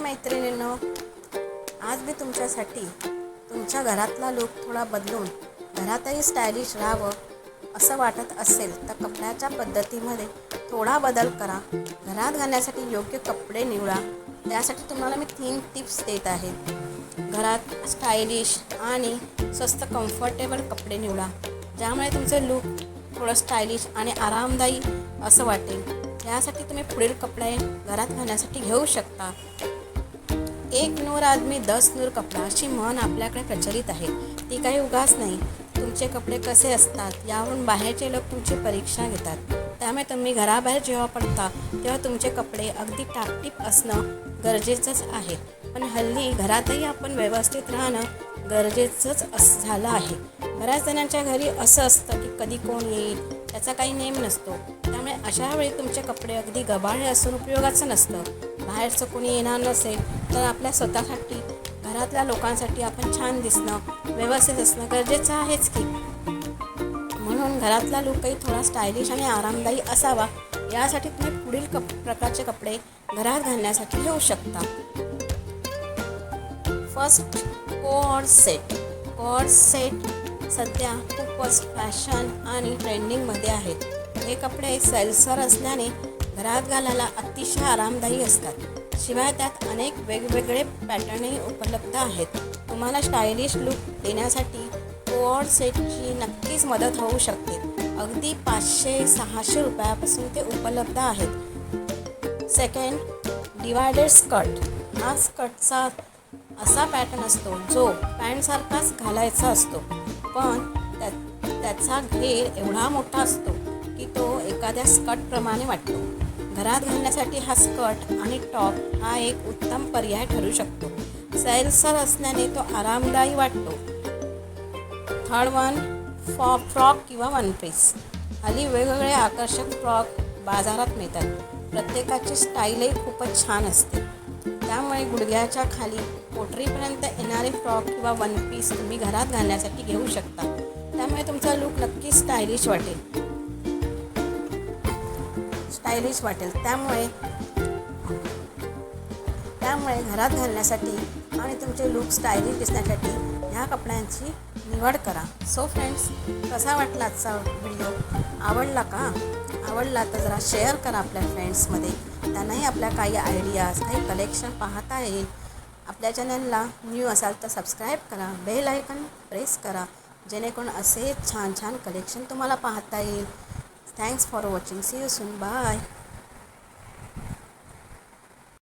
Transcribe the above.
मैत्रिणींनो आज मी तुमच्यासाठी तुमच्या घरातला लूक थोडा बदलून घरातही स्टायलिश राहावं असं वाटत असेल तर कपड्याच्या पद्धतीमध्ये थोडा बदल करा. घरात घालण्यासाठी योग्य कपडे निवडा. त्यासाठी तुम्हाला मी तीन टिप्स देत आहे. घरात स्टायलिश आणि स्वस्त कम्फर्टेबल कपडे निवडा. ज्यामुळे तुमचे लूक थोडं स्टायलिश आणि आरामदायी असं वाटेल. यासाठी तुम्ही पुढील कपडे घरात घालण्यासाठी घेऊ शकता. एक नूर आदमी दस नूर कपडा अशी म्हण आपल्याकडे प्रचलित आहे. ती काही उगाच नाही. तुमचे कपडे कसे असतात? यावरून बाहेरचे लोक तुमची परीक्षा घेतात. त्यामुळे तुम्ही घराबाहेर जेव्हा पडता तेव्हा तुमचे कपडे अगदी टापटीप असणं गरजेचंच आहे. पण हल्ली घरातही आपण व्यवस्थित राहणं गरजेचंच अस झालं आहे. बऱ्याच जणांच्या घरी असं असतं की कधी कोण येईल त्याचा काही नेम नसतो. त्यामुळे अशा वेळी तुमचे कपडे अगदी गबाळे असून उपयोगाचं नसतं. बाहेरचं कोणी येणार नसेल तर आपल्या स्वतःसाठी घरातल्या लोकांसाठी आपण छान दिसणं व्यवस्थित असणं गरजेचं आहेच की. म्हणून घरातला लूकही थोडा स्टायलिश आणि आरामदायी असावा. यासाठी तुम्ही पुढील कप प्रकारचे कपडे घरात घालण्यासाठी घेऊ शकता. First coord set coord set सध्या खूपच फॅशन आणि ट्रेंडिंगमध्ये आहेत. हे कपडे सैलसर असल्याने घरात घालायला अतिशय आरामदायी असतात. शिवाय त्यात अनेक वेगवेगळे पॅटर्नही उपलब्ध आहेत. तुम्हाला स्टायलिश लुक देण्यासाठी कोऑर्ड सेटची नक्कीच मदत होऊ शकते. अगदी पाचशे सहाशे रुपयापासून ते उपलब्ध आहेत. सेकंड डिवायडेड स्कर्ट हा स्कर्टचा असा पॅटर्न असतो जो पॅन्टसारखाच घालायचा असतो. पण त्या त्याचा घेर एवढा मोठा असतो की तो एखाद्या स्कर्टप्रमाणे वाटतो. घरात घालण्यासाठी हा स्कर्ट आणि टॉप हा एक उत्तम पर्याय ठरू शकतो. सैलसर असल्याने तो आरामदायी वाटतो. थर्ड वन फॉ फ्रॉक किंवा वन पीस हल्ली वेगवेगळे आकर्षक फ्रॉक बाजारात मिळतात. प्रत्येकाची स्टाईलही खूपच छान असते. त्यामुळे गुडघ्याच्या खाली पोटरीपर्यंत येणारे फ्रॉक किंवा वन पीस तुम्ही घरात घालण्यासाठी घेऊ शकता. त्यामुळे तुमचा लूक नक्की स्टायलिश वाटेल. स्टायलिश वाटेल. त्यामुळे त्यामुळे घरात घालण्यासाठी आणि तुमचे लूक स्टायलिश दिसण्यासाठी ह्या कपड्यांची निवड करा. सो फ्रेंड्स कसा वाटला आजचा व्हिडिओ आवडला का? आवडला तर जरा शेअर करा आपल्या फ्रेंड्समध्ये त्यांनाही आपल्या काही आयडियाज काही कलेक्शन पाहता येईल. आपल्या चॅनलला न्यू असाल तर सबस्क्राईब करा. बेल आयकन प्रेस करा. जेणेकरून असे छान छान कलेक्शन तुम्हाला पाहता येईल. Thanks for watching see you soon bye